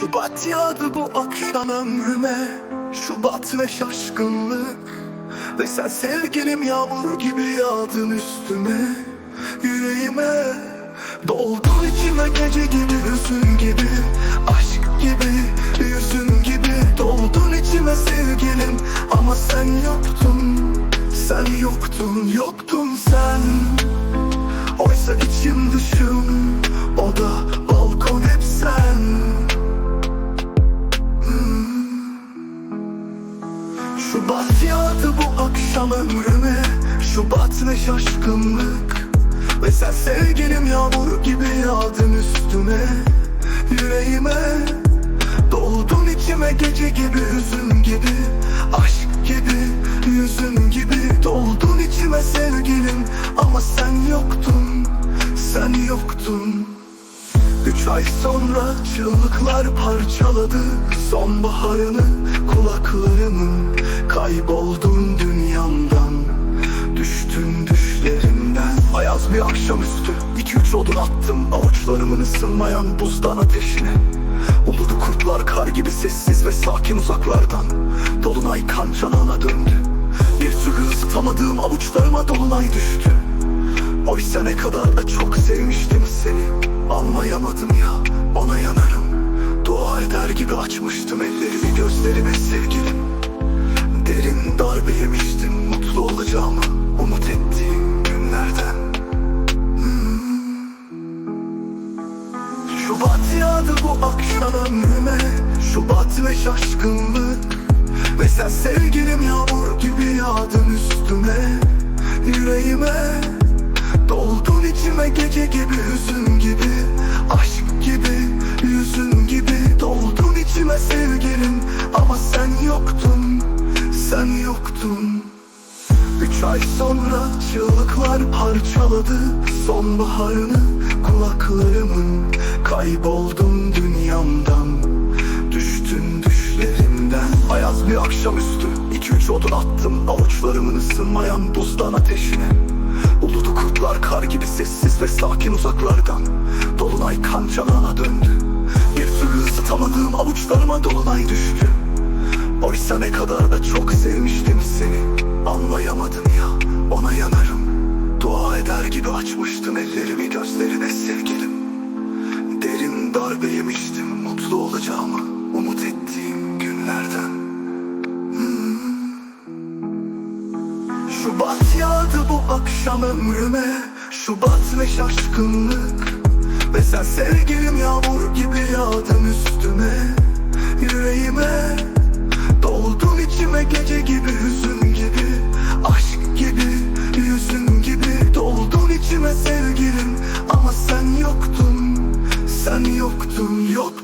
Şubat yağdı bu akşam ömrüme. Şubat ve şaşkınlık. Ve sen sevgilim yağmur gibi yağdın üstüme. Yüreğime Doldun içime gece gibi hüzün gibi Aşk gibi yüzün gibi. Doldun içime sevgilim Ama sen yoktun Sen yoktun yoktun sen. Oysa içim dışım Şubat yağdı bu akşam ömrüme. Şubat ve şaşkınlık. Ve sen sevgilim yağmur gibi yağdın üstüme. Yüreğime Doldun içime gece gibi hüzün gibi. Aşk gibi yüzün gibi. Doldun içime sevgilim Ama sen yoktun Sen yoktun. Üç ay sonra çığlıklar parçaladı Sonbaharını kulaklarımın Kayboldun dünyamdan Düştün düşlerimden Ayaz bir akşamüstü iki üç odun attım Avuçlarımın ısınmayan buzdan ateşine. Uludu kurtlar kar gibi sessiz ve sakin uzaklardan. Dolunay kan canağına döndü. Bir türlü ısıtamadığım avuçlarıma dolunay düştü. Oysa ne kadar da çok sevmiştim seni. Anlayamadım ya ona yanarım. Dua eder gibi açmıştım ellerimi gözlerine sevgilim Derin darbe yemiştim mutlu olacağımı Umut ettiğim günlerden. Şubat yağdı bu akşam ömrüme Şubat ve şaşkınlık Ve sen sevgilim yağmur gibi yağdın üstüme. Yüreğime Doldun içime gece gibi hüzün gibi ay sonra çığlıklar parçaladı Sonbaharını. Kulaklarımın Kayboldun dünyamdan. Düştün düşlerimden. Ayaz bir akşamüstü iki üç odun attım Avuçlarımın ısınmayan buzdan ateşine. Uludu kurtlar kar gibi sessiz ve sakin uzaklardan. Dolunay kan canağına döndü. Bir türlü ısıtamadığım avuçlarıma dolunay düştü. Oysa ne kadar da çok sevmiştim seni Anlayamadım ya ona yanarım. Dua eder gibi açmıştım ellerimi gözlerine sevgilim. Derin darbe yemiştim mutlu olacağımı Umut ettiğim günlerden. Hmm. Şubat yağdı bu akşam ömrüme Şubat ve şaşkınlık. Ve sen sevgilim yağmur gibi yağdın üstüme Yüreğime. Doldun içime gece gibi hüzün yoktun Sen yoktun yoktun